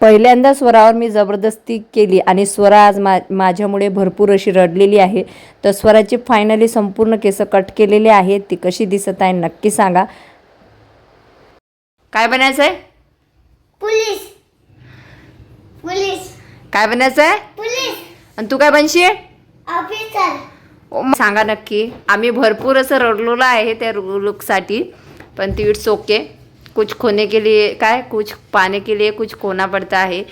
पहिल्यांदा स्वरावर मी जबरदस्ती केली आणि स्वरा आज मा माझ्यामुळे भरपूर अशी रडलेली आहे. तर स्वराची फायनली संपूर्ण केस कट केलेले आहेत. ती कशी दिसत आहे नक्की सांगा. काय बनायचं आहे पोलीस. पोलीस. काय बनायचं आहे पोलीस. आणि तू काय बनशील ऑफिसर. सांगा नक्की. आम्ही भरपूर असं रडलेलो आहे त्या लुकसाठी पण ती इट्स ओके कुछ खोने के लिए काय? कुछ पाने के लिए कुछ खोना पडता आहे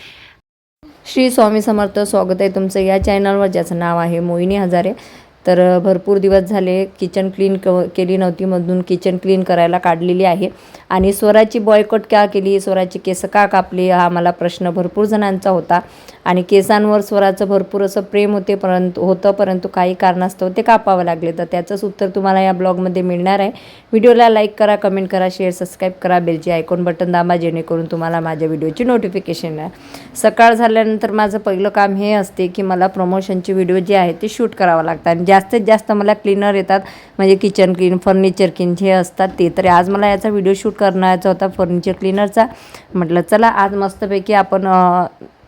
श्री स्वामी समर्थ स्वागत आहे तुमचं या चॅनलवर ज्याचं नाव आहे मोहिनी हजारे. तर भरपूर दिवस झाले किचन क्लीन क केली नव्हती मधून किचन क्लीन करायला काढलेली आहे. आणि स्वराची बॉयकट का केली? स्वराची केस का कापली? हा मला प्रश्न भरपूर जणांचा होता. आणि केसांवर स्वराचं भरपूर असं प्रेम होते परंतु होतं परंतु काही कारणास्तव ते कापावं लागले. तर त्याचंच उत्तर तुम्हाला या ब्लॉगमध्ये मिळणार आहे. व्हिडिओला लाईक करा कमेंट करा शेअर सबस्क्राईब करा बेलची आयकॉन बटन दाबा जेणेकरून तुम्हाला माझ्या व्हिडिओची नोटिफिकेशन आहे सकाळ झाल्यानंतर माझं पहिलं काम हे असते की मला प्रमोशनचे व्हिडिओ जे आहे ते शूट करावं लागतं. आणि ज्या जास्तीत जास्त मला क्लीनर येतात. म्हणजे किचन क्लीन फर्निचर क्लीन जे असतात ते. तर आज मला याचा व्हिडिओ शूट करण्याचा होता फर्निचर क्लीनरचा म्हटलं चला आज मस्तपैकी आपण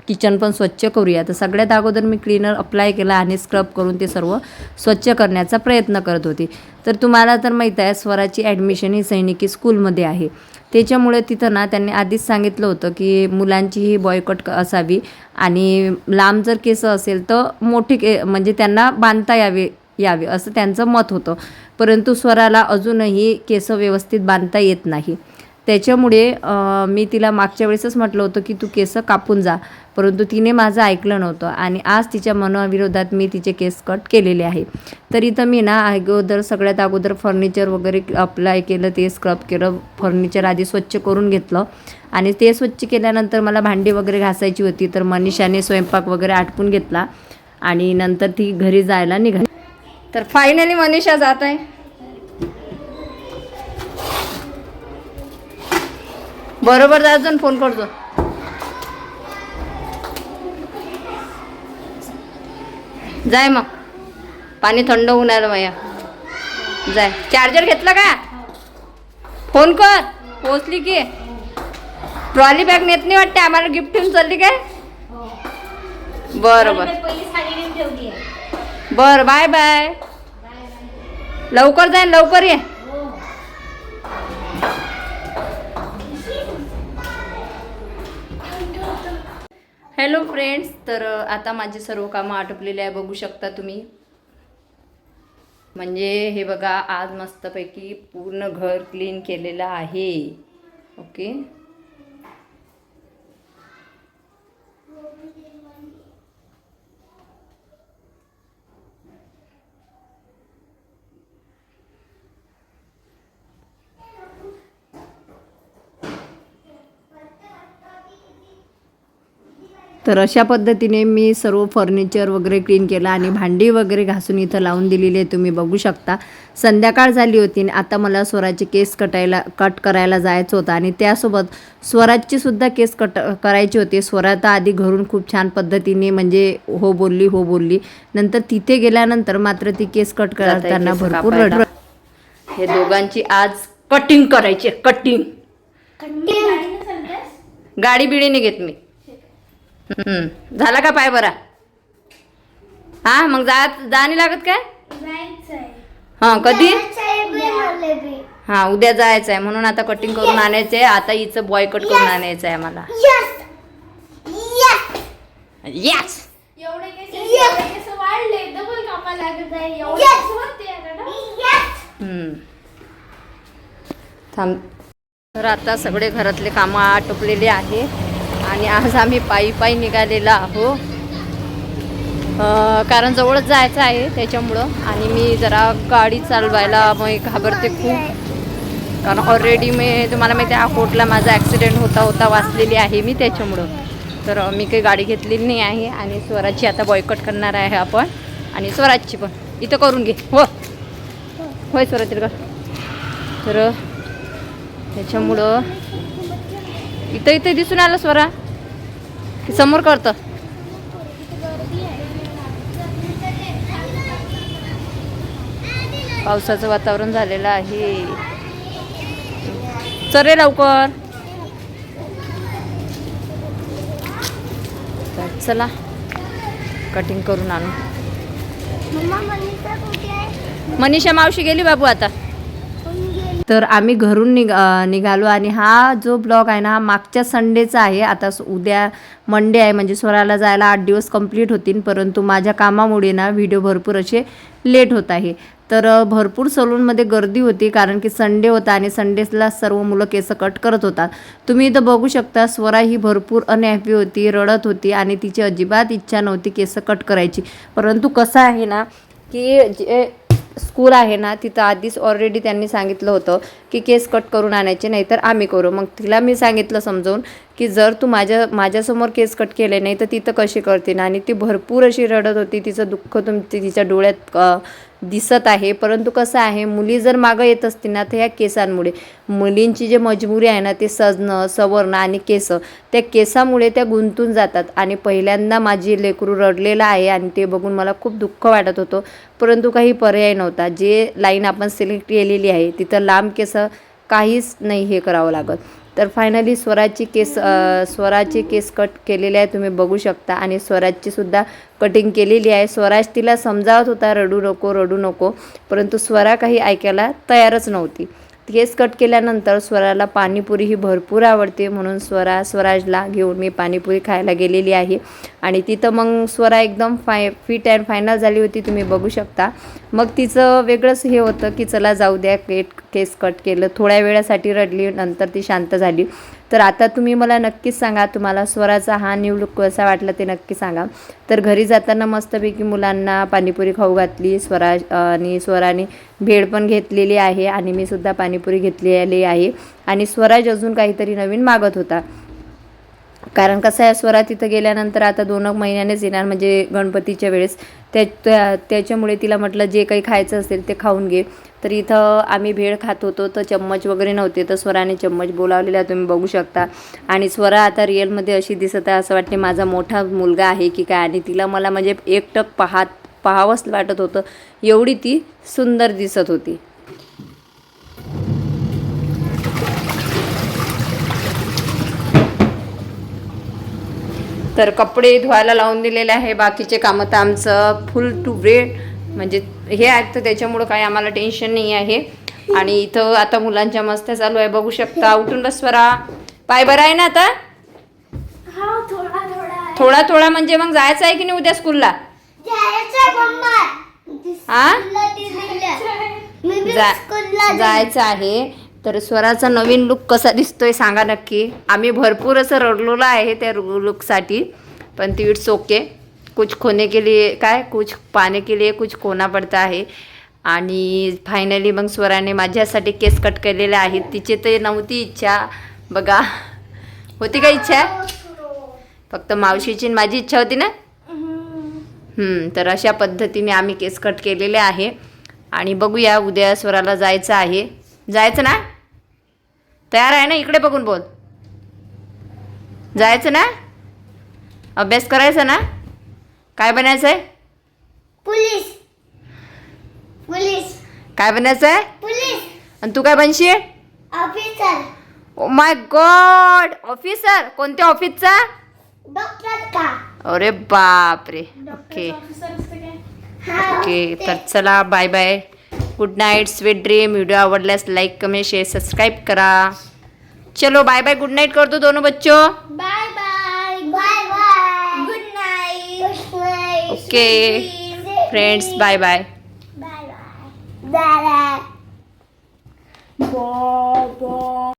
किचन पण स्वच्छ करूया तर सगळ्यात अगोदर मी क्लीनर अप्लाय केला आणि स्क्रब करून ते सर्व स्वच्छ करण्याचा प्रयत्न करत होती. तर तुम्हाला तर माहीत आहे स्वराची ॲडमिशन ही सैनिकी स्कूलमध्ये आहे. त्याच्यामुळे तिथं ना त्यांनी आधीच सांगितलं होतं की मुलांची ही बॉयकट असावी. आणि लांब जर केस असेल तर मोठी के म्हणजे त्यांना बांधता यावे. यावे असं त्यांचं मत होतं. परंतु स्वराला अजूनही केस व्यवस्थित बांधता येत नाही. त्याच्यामुळे मी तिला मागच्या वेळेसच म्हटलं होतं की तू केस कापून जा. परंतु तिने माझं ऐकलं नव्हतं आणि आज तिच्या मनाविरोधात मी तिचे केस कट केलेले आहे. तर इथं मी ना अगोदर सगळ्यात अगोदर फर्निचर वगैरे अप्लाय केलं ते स्क्रब केलं फर्निचर आधी स्वच्छ करून घेतलं. आणि ते स्वच्छ केल्यानंतर मला भांडी वगैरे घासायची होती तर मनीषाने स्वयंपाक वगैरे आटपून घेतला. आणि नंतर ती घरी जायला निघाली. तर फायनली मनीषा जात आहे बरोबर जायचं फोन करतो. जाय मग. पाणी थंड होऊन आलं माया. जाय. चार्जर घेतला का? फोन कर. पोचली की. ट्रॉली बॅग नेत नाही वाटते आम्हाला गिफ्ट ठेवून चालली काय? बरं बरं बरं बाय बाय. लवकर जाय लवकर ये. हॅलो फ्रेंड्स तर आता माझे सर्व कामं आटोपलेले आहे बघू शकता तुम्ही. म्हणजे हे बघा आज मस्तपैकी पूर्ण घर क्लीन केलेलं आहे. ओके? तर अशा पद्धतीने मी सर्व फर्निचर वगैरे क्लीन केलं आणि भांडी वगैरे घासून इथं लावून दिलेली आहे तुम्ही बघू शकता. संध्याकाळ झाली होती आणि आता मला स्वराचे केस कटायला कट करायला जायचं होतं आणि त्यासोबत स्वराजची सुद्धा केस कट करायची होती. स्वरा तर आधी घरून खूप छान पद्धतीने म्हणजे हो बोलली हो बोलली. नंतर तिथे गेल्यानंतर मात्र ती केस कट करताना भरपूर रड हे दोघांची आज कटिंग करायची कटिंग. गाडी बिडीने घेत मी. झाला का पाय बरा? हा मग जा जा नाही लागत काय? हा कधी? हा उद्या जायचं आहे म्हणून आता कटिंग करून आणायचं आहे आता हिचं बॉय कट करून आणायचं आहे मला यस यस यस एवढे केस एवढे केस वाढले? डबल कापा लागत आहे. एवढे केस होते आता ना. थांब. तर आता सगळे घरातले कामं आटोपलेले आहे. आणि आज आम्ही पायी पायी निघालेलो आहो कारण जवळच जायचं आहे त्याच्यामुळं. आणि मी जरा गाडी चालवायला मग घाबरते खूप. कारण ऑलरेडी मी तुम्हाला माहिती आहे अकोटला माझा ॲक्सिडेंट होता होता वाचलेली आहे मी त्याच्यामुळं. तर मी काही गाडी घेतलेली नाही आहे. आणि स्वराजची आता बॉयकट करणार आहे आपण. आणि स्वराजची पण. इथं करून घे. हो. होय स्वराज कर तर त्याच्यामुळं इथं इथं दिसून आलं स्वरा. समोर करतं. पावसाचं वातावरण झालेलं आहे. चल रे लवकर. चला कटिंग करून आणू. मनीषा मावशी गेली बाबू आता. तर आम्ही घरून निघ निघालो आणि हा जो ब्लॉग आहे ना हा मागच्या संडेचा आहे. आता स- उद्या मंडे आहे म्हणजे स्वराला जायला आठ दिवस कंप्लीट होतील परंतु माझ्या कामामुळे ना व्हिडिओ भरपूर असे लेट होत आहे. तर भरपूर सलूनमध्ये गर्दी होती कारण की संडे होता आणि संडेला सर्व मुलं केस कट करत होतात तुम्ही इथं बघू शकता स्वरा ही भरपूर अनहॅपी होती रडत होती आणि तिची अजिबात इच्छा नव्हती केस कट करायची. परंतु कसं आहे ना की जे स्कूल आहे ना तिथं आधीच ऑलरेडी त्यांनी सांगितलं होतं की केस कट करून आणायचे नाही तर आम्ही करू. मग तिला मी सांगितलं समजवून की जर तू माझ्या माझ्यासमोर केस कट केले नाही तर तिथं कशी करते? ना आणि ती भरपूर अशी रडत होती. तिचं दुःख तुम तिच्या डोळ्यात दिसत आहे. परंतु कसं आहे मुली जर मागं येत असतील ना तर ह्या केसांमुळे. मुलींची जे मजबुरी आहे ना ते सजणं सवरणं आणि केस त्या केसामुळे त्या गुंतून जातात. आणि पहिल्यांदा माझी लेकरू रडलेलं आहे आणि ते बघून मला खूप दुःख वाटत होतं. परंतु काही पर्याय नव्हता. जे लाईन आपण सिलेक्ट केलेली आहे तिथं लांब केस काहीच नाही हे करावं लागत. तर फायनली स्वराची केस स्वराचे केस कट केलेले आहे तुम्ही बघू शकता. आणि स्वराजची सुद्धा कटिंग केलेली आहे. स्वराज तिला समजावत होता रडू नको रडू नको. परंतु स्वरा काही ऐकायला तयारच नव्हती. केस कट केल्यानंतर स्वराला पाणीपुरी ही भरपूर आवडते म्हणून स्वरा स्वराजला घेऊन मी पाणीपुरी खायला गेलेली आहे. आणि तिथं मग स्वरा एकदम फाय फिट अँड फायनल झाली होती तुम्ही बघू शकता. मग तिचं वेगळंच हे होतं की चला जाऊ द्या केट केस कट केलं. थोड्या वेळासाठी रडली नंतर ती शांत झाली. तर आता तुम्ही मला नक्कीच सांगा तुम्हाला स्वराचा हा न्यू लुक कसा वाटला ते नक्की सांगा. तर घरी जाताना मस्तपैकी मुलांना पाणीपुरी खाऊ घातली स्वरा आणि स्वराने भेळ पण घेतलेली आहे आणि मी सुद्धा पाणीपुरी घेतलेली आहे. आणि स्वराज अजून काहीतरी नवीन मागत होता. कारण कसं आहे स्वरा तिथं गेल्यानंतर आता दोन एक महिन्यानेच येणार म्हणजे गणपतीच्या वेळेस. त्या त्या- त्याच्यामुळे तिला म्हटलं जे काही खायचं असेल ते खाऊन घे. तर इथं आम्ही भेळ खात होतो तर चम्मच वगैरे नव्हते तर स्वराने चम्मच बोलावलेला तुम्ही बघू शकता. आणि स्वरा आता रिअलमध्ये अशी दिसत आहे असं वाटते माझा मोठा मुलगा आहे की काय? आणि तिला मला म्हणजे एकटक पाहात पाहावंच वाटत होतं. एवढी ती सुंदर दिसत होती. तर कपडे धुवायला लावून दिलेले आहे. बाकीचे कामं तर आमचं फुल टू ब्रेड म्हणजे हे आहेत तर त्याच्यामुळं काही आम्हाला टेन्शन नाही आहे. आणि इथं आता मुलांच्या मस्त्या चालू आहे. बघू शकता उठून बसवरा पाय बरं आहे ना आता? हा थोडा थोडा आहे. थोडा थोडा म्हणजे मग जायचं आहे की नाही उद्या हा स्कूलला जायचं आहे. तर स्वराचा नवीन लुक कसा दिसतोय सांगा नक्की. आम्ही भरपूर असं रडलेलो आहे त्या लुकसाठी पण ती इट्स ओके कुछ खोने के लिए काय? कुछ पाने के लिए कुछ खोना पडता आहे. आणि फायनली मग स्वराने माझ्यासाठी केस कट केलेले आहेत. तिची ते नव्हती इच्छा. बघा. होती का इच्छा? फक्त मावशीची माझी इच्छा होती ना? तर अशा पद्धतीने आम्ही केस कट केलेले आहे. आणि बघूया उद्या स्वराला जायचं आहे. जायचं ना? तयार आहे ना? इकडे बघून बोल. जायचं ना? अभ्यास करायचा ना? काय बनायचं आहे पोलीस. पोलीस. काय बनायचं आहे पोलीस. आणि तू काय बनशील? Officer. Oh my god officer कोणत्या ऑफिसचा डॉक्टर का? अरे बाप रे ओके ओके तर चला bye bye good night sweet dream video आवडल्यास लाईक कमेंट शेअर सबस्क्राईब करा। चलो बाय बाय गुड नाईट कर दो दोनों बच्चों। Bye bye bye bye. Good night good night okay friends bye bye bye bye bye bye